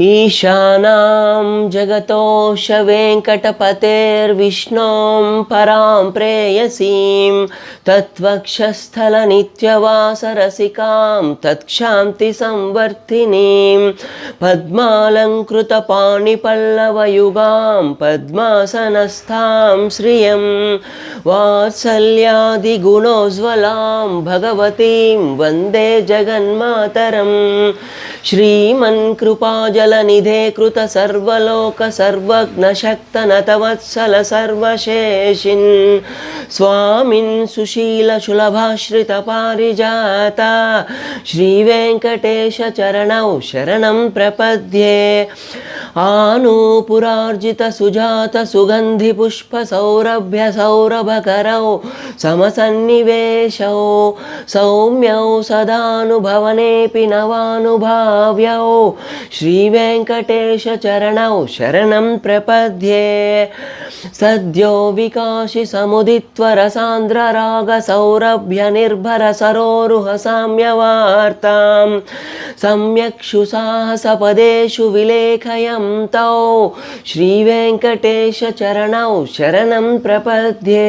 ईशानां जगतोष वेङ्कटपतेर्विष्णों परां प्रेयसीं तत्त्वक्षस्थलनित्यवासरसिकां तत्क्षान्तिसंवर्धिनीं पद्मालङ्कृतपाणिपल्लवयुगां पद्मासनस्थां श्रियं वात्सल्यादिगुणोज्ज्वलां भगवतीं वन्दे जगन्मातरम् श्रीमन्कृपाजलनिधे कृतसर्वलोकसर्वज्ञशक्तनतवत्सल सर्वशेषिन् स्वामिन् सुशीलशुलभाश्रितपारिजाता श्रीवेङ्कटेशचरणौ शरणं प्रपद्ये आनूपुरार्जितसुजातसुगन्धिपुष्पसौरभ्यसौरभकरौ समसन्निवेशौ सौम्यौ सदानुभवनेऽपि नवानुभाव्यौ श्रीवेङ्कटेशचरणौ शरणं प्रपद्ये सद्यो विकासि समुदित्वरसान्द्ररागसौरभ्यनिर्भरसरोरुहसाम्यवार्तां सम्यक्षु साहसपदेषु विलेखयं तौ श्रीवेङ्कटेशचरणौ शरणं प्रपद्ये